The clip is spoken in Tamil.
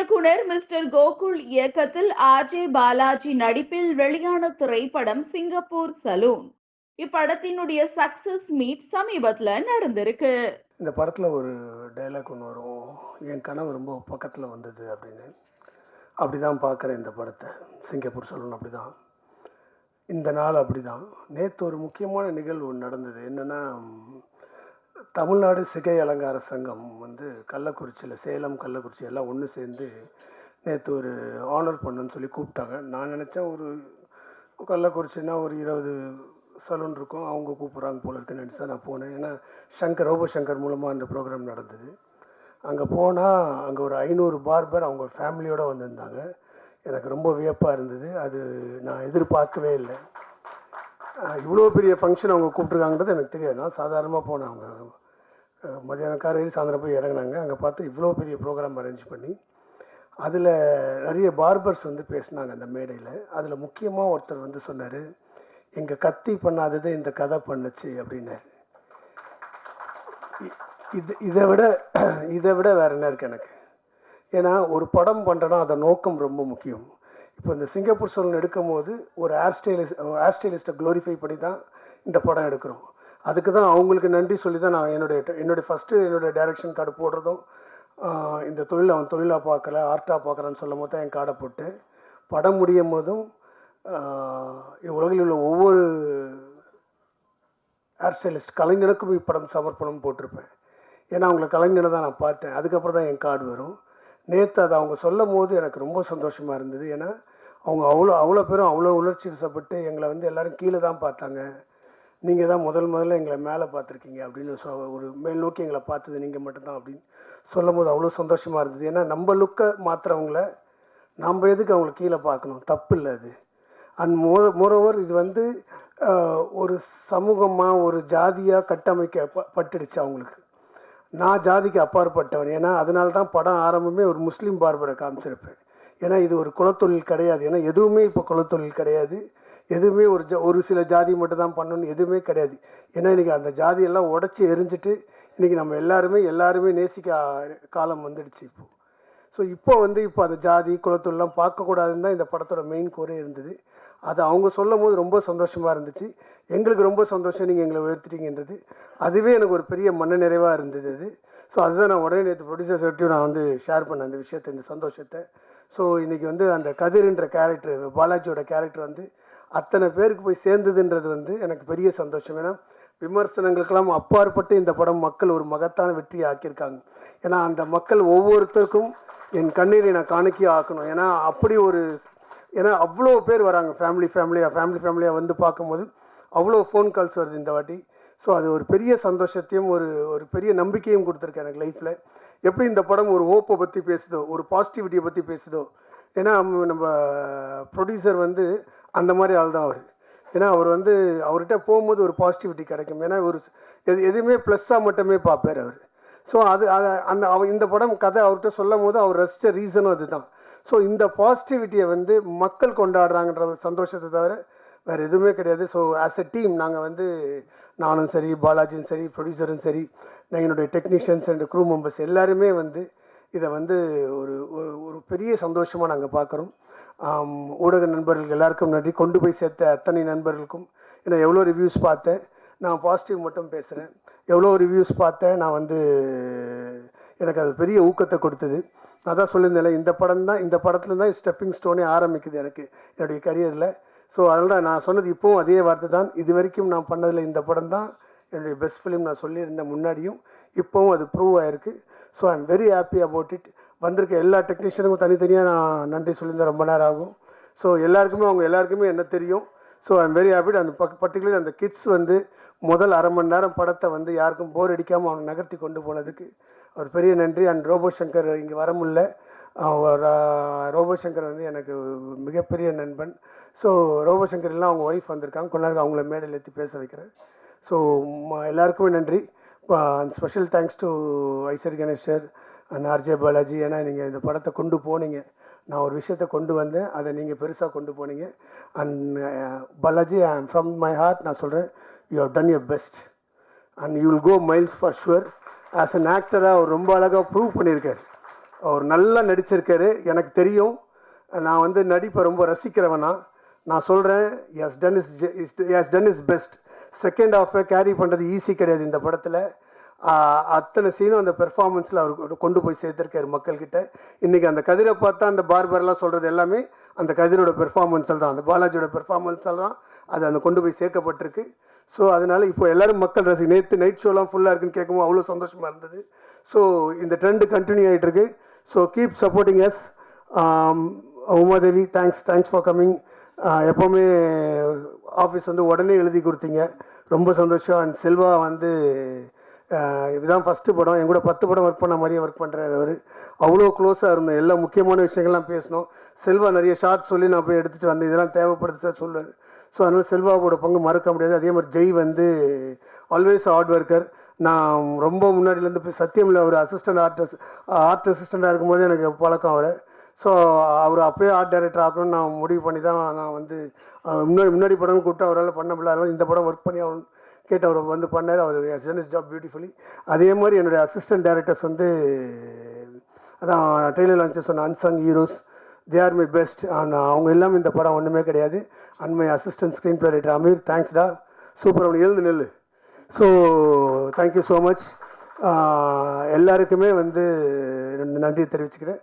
இயக்குனர் மிஸ்டர் கோகுல் இயக்கத்தில் ஆர்ஜே பாலாஜி நடிப்பில் வெளியான திரைப்படம் சிங்கப்பூர் சலூன். இப்படத்தினுடைய சக்சஸ் மீட் சமீபத்துல நடந்திருக்கு. இந்த படத்தில் ஒரு டைலாக் ஒன்று வரும். என் கனவு ரொம்ப பக்கத்தில் வந்தது அப்படின்னு. அப்படி தான் பார்க்குறேன் இந்த படத்தை. சிங்கப்பூர் சலூன் அப்படி தான் இந்த நாள் அப்படி தான் நேற்று ஒரு முக்கியமான நிகழ்வு ஒன்று நடந்தது. என்னென்னா தமிழ்நாடு சிகை அலங்கார சங்கம் வந்து கள்ளக்குறிச்சியில் சேலம் கள்ளக்குறிச்சி எல்லாம் ஒன்று சேர்ந்து நேற்று ஒரு ஆனர் பண்ணுன்னு சொல்லி கூப்பிட்டாங்க. நான் நினச்சேன் ஒரு கள்ளக்குறிச்சின்னா ஒரு இருபது சலூன் இருக்கும். அவங்க கூப்பிட்றாங்க போல இருக்குன்னு நினச்சி தான் நான் போனேன். ஏன்னா சங்கர் ரோபோ சங்கர் மூலமாக அந்த ப்ரோக்ராம் நடந்தது. அங்கே போனால் அங்கே ஒரு ஐநூறு பார்பர் அவங்க ஃபேமிலியோடு வந்திருந்தாங்க. எனக்கு ரொம்ப வியப்பாக இருந்தது. அது நான் எதிர்பார்க்கவே இல்லை. இவ்வளோ பெரிய ஃபங்க்ஷன் அவங்க கூப்பிட்ருக்காங்கன்றது எனக்கு தெரியாது. நான் சாதாரணமாக போனேன் அவங்க மதியானம் மத்தியானம் காலையில் சாயந்தரம் போய் இறங்குனாங்க. அங்கே பார்த்து இவ்வளோ பெரிய ப்ரோக்ராம் அரேஞ்ச் பண்ணி அதில் நிறைய பார்பர்ஸ் வந்து பேசினாங்க அந்த மேடையில். அதில் முக்கியமாக ஒருத்தர் வந்து சொன்னார் எங்கள் கத்தி பண்ணாதது இந்த கதை பண்ணுச்சு அப்படின்னாரு. இது இதை விட இதை விட வேற என்ன இருக்குது எனக்கு? ஏன்னா ஒரு படம் பண்ணுறோன்னா அதை நோக்கம் ரொம்ப முக்கியம். இப்போ இந்த சிங்கப்பூர் சோழன் எடுக்கும் போது ஒரு ஹேர் ஸ்டைலிஸ்ட் ஹேர் ஸ்டைலிஸ்ட்டை க்ளோரிஃபை பண்ணி தான் இந்த படம் எடுக்கிறோம். அதுக்கு தான் அவங்களுக்கு நன்றி சொல்லி தான் நான் என்னுடைய என்னுடைய ஃபஸ்ட்டு என்னுடைய டைரக்ஷன் கார்டு போடுறதும் இந்த தொழில் அவன் தொழிலாக பார்க்கல ஆர்ட்டாக பார்க்குறான்னு சொல்லும் போது தான் என் கார்டை போட்டேன். படம் முடியும் போதும் உலகில் உள்ள ஒவ்வொரு ஹேர் ஸ்டைலிஸ்ட் கலைஞனுக்கும் இப்படம் சமர்ப்பணம் போட்டிருப்பேன். ஏன்னா அவங்கள கலைஞனை தான் நான் பார்த்தேன். அதுக்கப்புறம் தான் என் கார்டு வரும். நேற்று அதை அவங்க சொல்லும் போது எனக்கு ரொம்ப சந்தோஷமாக இருந்தது. ஏன்னா அவங்க அவ்வளோ அவ்வளோ பேரும் அவ்வளோ உணர்ச்சி வசப்பட்டு எங்களை வந்து எல்லோரும் கீழே தான் பார்த்தாங்க. நீங்கள் தான் முதல் முதல்ல எங்களை மேலே பார்த்துருக்கீங்க அப்படின்னு சொ ஒரு மேல் நோக்கி எங்களை பார்த்தது நீங்கள் மட்டும்தான் அப்படின்னு சொல்லும் போது அவ்வளோ சந்தோஷமாக இருந்தது. ஏன்னா நம்ம லுக்கை மாற்றுறவங்கள நம்ம எதுக்கு அவங்கள கீழே பார்க்கணும்? தப்பு இல்லை அது. அண்ட் மோ மோரோவர் இது வந்து ஒரு சமூகமாக ஒரு ஜாதியாக கட்டமைக்க ப- பட்டுடுச்சு அவங்களுக்கு. நான் ஜாதிக்கு அப்பாற்பட்டவன். ஏன்னா அதனால தான் படம் ஆரம்பமே ஒரு முஸ்லீம் பார்பரை காமிச்சிருப்பேன். ஏன்னா இது ஒரு குலத்தொழில் கிடையாது. ஏன்னா எதுவுமே இப்போ குலத்தொழில் கிடையாது. எதுவுமே ஒரு ஜ ஒரு சில ஜாதி மட்டும் தான் பண்ணணும்னு எதுவுமே கிடையாது. ஏன்னா இன்றைக்கி அந்த ஜாதியெல்லாம் உடச்சி எரிஞ்சிட்டு இன்றைக்கி நம்ம எல்லாருமே எல்லாருமே நேசிக்க காலம் வந்துடுச்சு இப்போது ஸோ இப்போ வந்து இப்போ அந்த ஜாதி குலத்தொழிலாம் பார்க்கக்கூடாதுன்னு தான் இந்த படத்தோட மெயின் கோரே இருந்தது. அது அவங்க சொல்லும் போது ரொம்ப சந்தோஷமாக இருந்துச்சு. எங்களுக்கு ரொம்ப சந்தோஷம் நீங்கள் எங்களை உயர்த்திட்டீங்கன்றது. அதுவே எனக்கு ஒரு பெரிய மன நிறைவாக இருந்தது அது. ஸோ அதுதான் நான் உடனே நேற்று ப்ரொடியூசர் சொல்லிட்டு நான் வந்து ஷேர் பண்ணேன் அந்த விஷயத்தை இந்த சந்தோஷத்தை. ஸோ இன்றைக்கி வந்து அந்த கதிர்ன்ற கேரக்டர் பாலாஜியோட கேரக்டர் வந்து அத்தனை பேருக்கு போய் சேர்ந்ததுன்றது வந்து எனக்கு பெரிய சந்தோஷம். ஏன்னா விமர்சனங்களுக்கெல்லாம் அப்பாற்பட்டு இந்த படம் மக்கள் ஒரு மகத்தான வெற்றியை ஆக்கியிருக்காங்க. ஏன்னா அந்த மக்கள் ஒவ்வொருத்தருக்கும் என் கண்ணீரை நான் காணிக்கை ஆக்கணும். ஏன்னா அப்படி ஒரு ஏன்னா அவ்வளோ பேர் வராங்க. ஃபேமிலி ஃபேமிலியாக ஃபேமிலி ஃபேமிலியாக வந்து பார்க்கும்போது அவ்வளோ ஃபோன் கால்ஸ் வருது இந்த வாட்டி. ஸோ அது ஒரு பெரிய சந்தோஷத்தையும் ஒரு ஒரு பெரிய நம்பிக்கையும் கொடுத்துருக்கு எனக்கு லைஃப்பில் எப்படி இந்த படம் ஒரு ஹோப்பை பற்றி பேசுதோ ஒரு பாசிட்டிவிட்டியை பற்றி பேசுதோ. ஏன்னா நம்ம- நம்ம ப்ரொடியூசர் வந்து அந்த மாதிரி ஆள் தான் அவர். ஏன்னா அவர் வந்து அவர்கிட்ட போகும்போது ஒரு பாசிட்டிவிட்டி கிடைக்கும். ஏன்னா ஒரு எது எதுவுமே ப்ளஸ்ஸாக மட்டுமே பார்ப்பார் அவர். ஸோ அது அந்த அவ இந்த படம் கதை அவர்கிட்ட சொல்லும் போது அவர் ரசித்த ரீசனும் அதுதான். ஸோ இந்த பாசிட்டிவிட்டியை வந்து மக்கள் கொண்டாடுறாங்கன்ற ஒரு சந்தோஷத்தை தவிர வேறு எதுவுமே கிடையாது. ஸோ ஆஸ் எ டீம் நாங்கள் வந்து நானும் சரி பாலாஜியும் சரி ப்ரொடியூசரும் சரி நான் என்னுடைய டெக்னீஷியன்ஸ் அண்ட் க்ரூ மெம்பர்ஸ் எல்லாருமே வந்து இதை வந்து ஒரு ஒரு ஒரு பெரிய சந்தோஷமாக நாங்கள் பார்க்குறோம். ஊடக நண்பர்கள் எல்லாருக்கும் நன்றி. கொண்டு போய் சேர்த்த அத்தனை நண்பர்களுக்கும் ஏன்னா எவ்வளோ ரிவ்யூஸ் பார்த்தேன். நான் பாசிட்டிவ் மட்டும் பேசுகிறேன் எவ்வளோ ரிவ்யூஸ் பார்த்தேன். நான் வந்து எனக்கு அது பெரிய ஊக்கத்தை கொடுத்தது. நான் தான் சொல்லியிருந்தேன் இந்த படம் தான் இந்த படத்துல தான் ஸ்டெப்பிங் ஸ்டோனே ஆரம்பிக்குது எனக்கு என்னுடைய கரியரில் ஸோ அதனால் தான் நான் சொன்னது இப்போவும் அதே வார்த்தை தான். இது வரைக்கும் நான் பண்ணதில் இந்த படம் தான். என்னுடைய பெஸ்ட் ஃபிலிம் நான் சொல்லியிருந்தேன் முன்னாடியும் இப்போவும் அது ப்ரூவ் ஆயிருக்கு. So I am very happy about it வந்திருக்க எல்லா டெக்னீஷியனுக்கும் தனித்தனியாக நான் நன்றி சொல்லியிருந்தேன். ரொம்ப நேரம் ஆகும். ஸோ எல்லாருக்குமே அவங்க எல்லாருக்குமே என்ன தெரியும்? ஸோ ஐம் வெரி ஹாப்பி அந்த பர்டிகுலர் அந்த கிட்ஸ் வந்து முதல் அரை மணி நேரம் படத்தை வந்து யாருக்கும் போர் அடிக்காமல் அவங்க நகர்த்தி கொண்டு போனதுக்கு ஒரு பெரிய நன்றி. அண்ட் ரோபோ சங்கர் இங்கே வர முடியல. அவர் ரோபோ சங்கர் வந்து எனக்கு மிகப்பெரிய நண்பன். ஸோ ரோபோ சங்கர் எல்லாம் அவங்க ஒய்ஃப் வந்திருக்காங்க. கொண்டாருக்கு அவங்கள மேடையில் ஏற்றி பேச வைக்கிறேன். ஸோ எல்லாருக்குமே நன்றி. Special thanks to Ishwar Ganesh sir and RJ Balaji. ஏன்னா நீங்கள் இந்த படத்தை கொண்டு போனீங்க. நான் ஒரு விஷயத்தை கொண்டு வந்தேன். அதை நீங்கள் பெருசாக கொண்டு போனீங்க. And Balaji I am from my heart நான் சொல்கிறேன் you have done your best and you will go miles for sure as an ஆக்டராக அவர் ரொம்ப அழகாக ப்ரூவ் பண்ணியிருக்காரு. அவர் நல்லா நடிச்சிருக்காரு. எனக்கு தெரியும். நான் வந்து நடிப்பை ரொம்ப ரசிக்கிறவனா. நான் சொல்கிறேன் yes done is yes done is best second ஹாஃபை carry பண்ணுறது ஈஸி கிடையாது இந்த படத்தில். அத்தனை சீனும் அந்த பெர்ஃபார்மன்ஸில் அவர் கொண்டு போய் சேர்த்துருக்காரு மக்கள்கிட்ட. இன்றைக்கி அந்த கதிரை பார்த்தா அந்த பார்பர்லாம் சொல்கிறது எல்லாமே அந்த கதிரோட பெர்ஃபார்மன்ஸில் தான் அந்த பாலாஜியோட பெர்ஃபார்மன்ஸில் தான் அது அந்த கொண்டு போய் சேர்க்கப்பட்டிருக்கு. ஸோ அதனால் இப்போ எல்லாரும் மக்கள் ரசி நேற்று நைட் ஷோலாம் ஃபுல்லாக இருக்குன்னு கேட்கும்போது அவ்வளோ சந்தோஷமாக இருந்தது. ஸோ இந்த ட்ரெண்டு கண்டினியூ ஆகிட்டு இருக்கு so keep supporting S Umadevi thanks thanks for coming எப்போவுமே ஆஃபீஸ் வந்து உடனே எழுதி கொடுத்தீங்க. ரொம்ப சந்தோஷம். அண்ட் செல்வா வந்து இதுதான் ஃபஸ்ட்டு படம். என் கூட பத்து படம் ஒர்க் பண்ண மாதிரியே ஒர்க் பண்ணுறாரு அவர். அவ்வளோ க்ளோஸாக இருந்தோம். எல்லா முக்கியமான விஷயங்கள்லாம் பேசினோம். செல்வா நிறைய ஷார்ட் சொல்லி நான் போய் எடுத்துகிட்டு வந்தேன். இதெல்லாம் தேவைப்படுது சார் சொல்லுவார் ஸோ அதனால் செல்வாவோட பங்கு மறக்க முடியாது. அதே மாதிரி ஜெய் வந்து ஆல்வேஸ் ஹார்ட் ஒர்க்கர் நான் ரொம்ப முன்னாடியிலேருந்து போய் சத்தியமில் ஒரு அசிஸ்டன்ட் ஆர்ட் ஆர்ட் அசிஸ்டண்ட்டாக இருக்கும்போது எனக்கு பழக்கம் அவர். ஸோ அவர் அப்போயே ஆர்ட் டைரக்டர் ஆகணும்னு நான் முடிவு பண்ணி தான் நான் வந்து முன்னாடி முன்னாடி படம் கூப்பிட்டு அவரால் பண்ண முடியல. இந்த படம் ஒர்க் பண்ணி அவர் கேட்டு அவர் வந்து பண்ணார். அவர் டன் ஜாப் பியூட்டிஃபுல்லி அதே மாதிரி என்னுடைய அசிஸ்டன்ட் டேரக்டர்ஸ் வந்து அதான் ட்ரெயிலர் லான்ச்சஸ் சொன்ன unsung heroes they are my best ஆனால் அவங்க இல்லாமல் இந்த படம் ஒன்றுமே கிடையாது. And my assistant screenplay writer Ameer தேங்க்ஸ்டா super அவனு எழுந்து நெல் ஸோ தேங்க்யூ ஸோ மச் எல்லாருக்குமே வந்து நன்றியை தெரிவிச்சுக்கிறேன்.